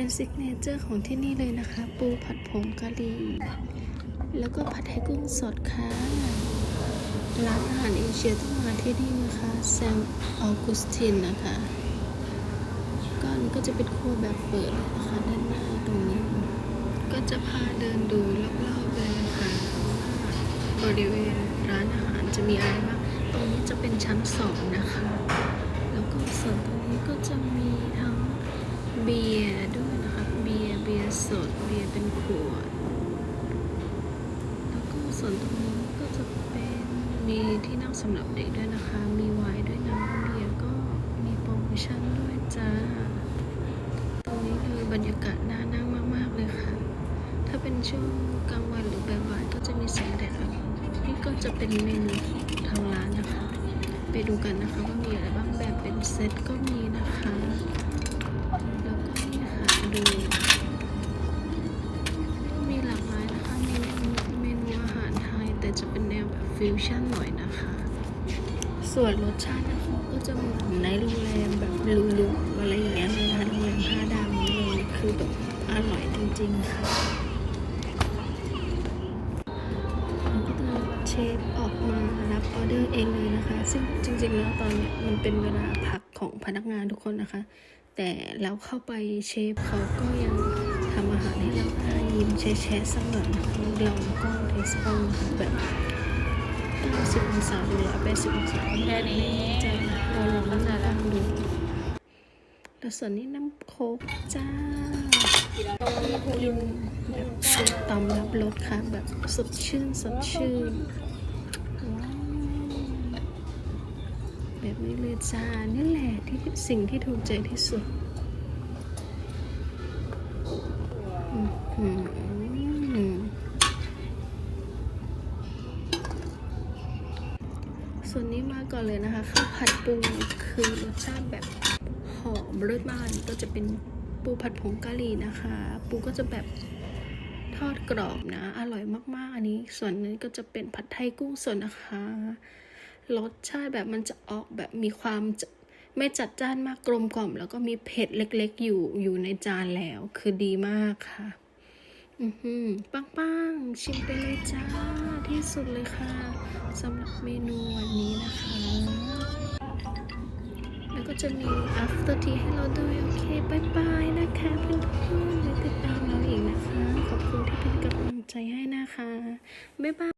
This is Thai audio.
เป็นซิกเนเจอร์ของที่นี่เลยนะคะ ปูผัดผงกะหรี่ แล้วก็ผัดไทยกุ้งสดค่ะ ร้านอาหารเอเชียต้องมาที่นี่นะคะแซมออกุสตินนะคะก็อันก็จะเป็นครัวแบบเปิดนะคะด้านหน้าตรงนี้ ก็จะพาเดินดูรอบๆเลยนะคะบริเวณร้านอาหารจะมีอะไรบ้างตรงนี้จะเป็นชั้นสองนะคะ แล้วก็ส่วนตรงนี้ก็จะมีทั้งเบียร์ด้วย สดเบียร์เป็นขวด แล้วก็ส่วนตรงนี้ก็จะเป็นมีที่นั่งสำหรับเด็กด้วยนะคะ มีไวน์ด้วยนะเบียร์ก็มีโปรโมชั่นด้วยจ้า ตรงนี้เลยบรรยากาศน่านั่งมาก ๆ เลยค่ะ ถ้าเป็นช่วงกลางวันหรือบ่ายๆก็จะมีแสงแดดนี่ก็จะเป็นเมนูของทางร้านนะคะ ไปดูกันนะคะว่ามีอะไรบ้างแบบเป็นเซตก็มีนะคะ ฟิวชั่นหน่อยนะคะ ส่วนรสชาตินะคะก็จะเหมือนในโรงแรมแบบหรูๆอะไรอย่างเงี้ยเลยนะคะโรงแรมห้าดาวนี้เลยคือแบบอร่อยจริงๆค่ะแล้วก็จะเชฟออกมารับออเดอร์เองเลยนะคะ ซึ่งจริงๆแล้วตอนเนี้ยมันเป็นเวลาพักของพนักงานทุกคนนะคะ แต่เราเข้าไปเชฟเขาก็ยังทำอาหารให้เราได้ยิ้มแชะๆสักหน่อยนะคะลองกล้องเทสกล้อนะคะแบบ 90องศาหรือ180องศาแค่นี้จะเราลองน้ำตาลดูแล้วส่วนนี้น้ำโค้กจ้าลินแบบสูตรตำรับรสค่ะ แบบสดชื่นสดชื่นแบบนี้เลยจ้านี่แหละที่สิ่งที่ถูกใจที่สุด อื้อ ส่วนนี้มาก่อนเลยนะคะข้าวผัดปูคือรสชาติแบบหอมเลิศมากอันนี้ก็จะเป็นปูผัดผงกะหรี่นะคะ ปูก็จะแบบทอดกรอบนะ อร่อยมากๆ อันนี้ส่วนนี้ก็จะเป็นผัดไทยกุ้งสดนะคะรสชาติแบบมันจะออกแบบมีความไม่จัดจ้านมากกลมกล่อม แล้วก็มีเผ็ดเล็กๆ อยู่อยู่ในจานแล้ว คือดีมากค่ะ อือหือปังๆชิมไปเลยจ้า ที่สุดเลยค่ะสำหรับเมนูวันนี้นะคะ แล้วก็จะมี after tea ให้เราด้วย โอเคบายบายนะคะเพื่อนๆไว้ติดตามเราอีกนะคะ ขอบคุณที่เป็นกำลังใจให้นะคะ บ๊ายบาย